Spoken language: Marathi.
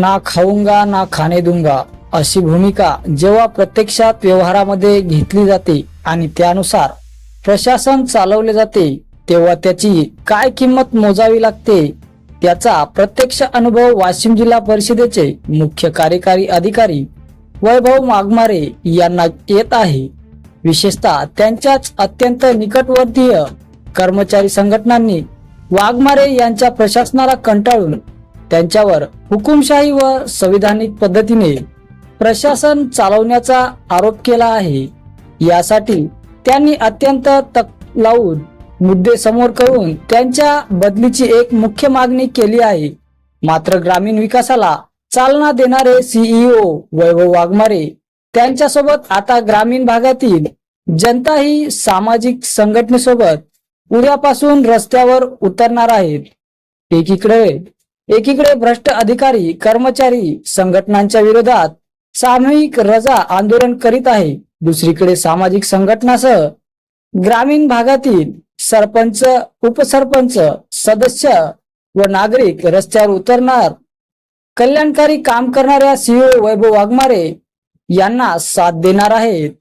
ना खाऊंगा ना खाणे दूंगा अशी भूमिका जेव्हा प्रत्यक्षात व्यवहारामध्ये घेतली जाते आणि त्यानुसार प्रशासन चालवले जाते तेव्हा त्याची काय किंमत मोजावी लागते त्याचा प्रत्यक्ष अनुभव वाशिम जिल्हा परिषदेचे मुख्य कार्यकारी अधिकारी वैभव मागमारे यांना येत आहे. विशेषतः त्यांच्याच अत्यंत निकटवर्तीय कर्मचारी संघटनांनी वाघमारे यांच्या प्रशासनाला कंटाळून त्यांच्यावर हुकुमशाही व संविधानिक पद्धतीने प्रशासन चालवण्याचा आरोप केला आहे. यासाठी त्यांनी अत्यंत तक लावून मुद्दे समोर करून त्यांच्या बदलीची एक मुख्य मागणी केली आहे. मात्र ग्रामीण विकासाला चालना देणारे सीईओ वैभव वाघमारे त्यांच्यासोबत आता ग्रामीण भागातील जनता ही सामाजिक संघटनेसोबत उद्यापासून रस्त्यावर उतरणार आहेत. एकीकडे एकीकडे भ्रष्ट अधिकारी कर्मचारी संघटनांच्या विरोधात सामूहिक रजा आंदोलन करीत आहे. दुसरीकडे सामाजिक संघटनासह ग्रामीण भागातील सरपंच उपसरपंच सदस्य व नागरिक रस्त्यावर उतरणार कल्याणकारी काम करणाऱ्या सीओ वैभव वाघमारे यांना साथ देणार आहेत.